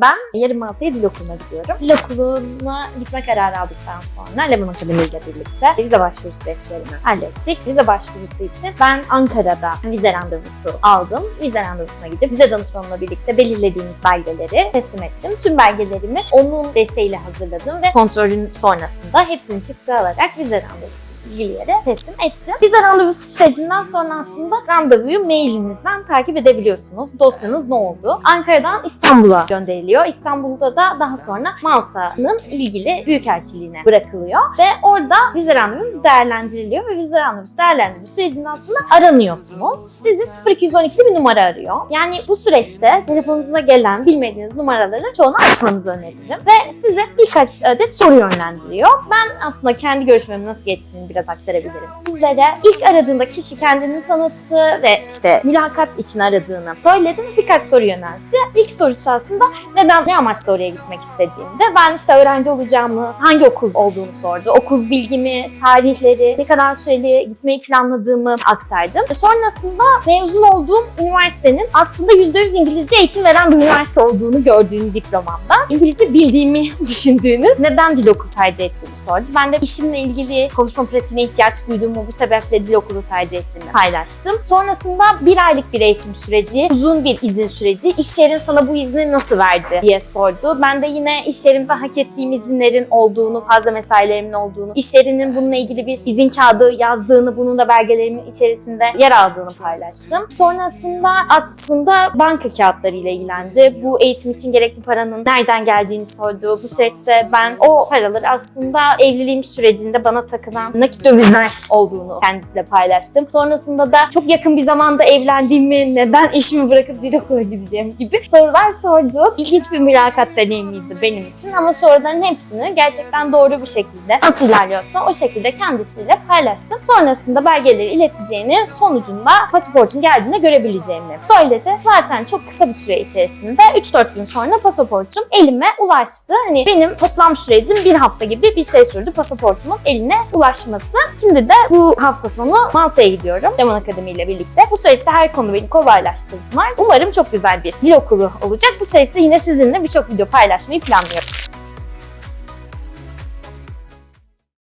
Ben yarın Malta'ya dil okuluna gidiyorum. Dil okuluna gitme kararı aldıktan sonra Leman Akademi ile birlikte vize başvuru süreçlerini hallettik. Vize başvurusu için ben Ankara'da vize randevusu aldım. Vize randevusuna gidip vize danışmanımla birlikte belirlediğimiz belgeleri teslim ettim. Tüm belgelerimi onun desteğiyle hazırladım ve kontrolün sonrasında hepsini çıktı alarak vize randevusu ilgili yere teslim ettim. Vize randevusu sürecinden sonra aslında randevuyu mailinizden takip edebiliyorsunuz. Dosyanız ne oldu? Ankara'dan İstanbul'a gönderiliyor. İstanbul'da da daha sonra Malta'nın ilgili büyükelçiliğine bırakılıyor ve orada vize randevunuz değerlendiriliyor ve vize randevusu değerlendirme sürecinde aslında aranıyorsunuz. Sizi 0212'li bir numara arıyor. Yani bu süreçte telefonunuza gelen bilmediğiniz numaraları çoğunu açmanızı öneririm ve size birkaç adet soru yönlendiriyor. Ben aslında kendi görüşmemin nasıl geçtiğini biraz aktarabilirim sizlere. İlk aradığında kişi kendini tanıttı ve işte mülakat için aradığını söyledi. Birkaç soru yöneltti. İlk sorusu aslında neden, ne amaçla oraya gitmek istediğimde. Ben işte öğrenci olacağımı, hangi okul olduğunu sordu. Okul bilgimi, tarihleri, ne kadar süreli gitmeyi planladığımı aktardım. Sonrasında mezun olduğum üniversitenin aslında %100 İngilizce eğitim veren bir üniversite olduğunu gördüğünü diplomamda. İngilizce bildiğimi düşündüğünü, neden dil okulu tercih ettiğimi sordu. Ben de işimle ilgili konuşma pratiğine ihtiyaç duyduğumu, bu sebeple dil okulu tercih ettiğimi paylaştım. Sonrasında bir aylık bir eğitim süreci, uzun bir izin süreci, iş yerin sana bu izni nasıl verdi diye sordu. Ben de yine iş yerimde hak ettiğim izinlerin olduğunu, fazla mesailerimin olduğunu, iş yerinin bununla ilgili bir izin kağıdı yazdığını, bunun da belgelerimin içerisinde yer aldığını paylaştım. Sonrasında aslında banka kağıtlarıyla ilgilendi. Bu eğitim için gerekli paranın nereden geldiğini sordu. Bu süreçte ben o paraları aslında evliliğim sürecinde bana takılan nakit dövizler olduğunu kendisiyle paylaştım. Sonrasında da çok yakın bir zamanda evlendiğimi, neden işimi bırakıp dil okuluna gideceğim gibi sorular sordu. İlginç bir mülakat deneyimiydi benim için ama soruların hepsini gerçekten doğru bir şekilde nasıl ilerliyorsa o şekilde kendisiyle paylaştım. Sonrasında belgeleri ileteceğini, sonucunda pasaportun geldiğinde görebileceğimi söyledi. Zaten çok kısa bir süre içerisinde 3-4 gün sonra pasaportum elime ulaştı. Hani benim toplam sürecim bir hafta gibi bir şey sürdü pasaportumun eline ulaşması. Şimdi de bu hafta sonu Malta'ya gidiyorum Leman Akademi ile birlikte. Bu süreçte her konu beni kolaylaştırdılar. Umarım çok güzel bir dil okulu olacak. Bu süreçte yine sizinle birçok video paylaşmayı planlıyorum.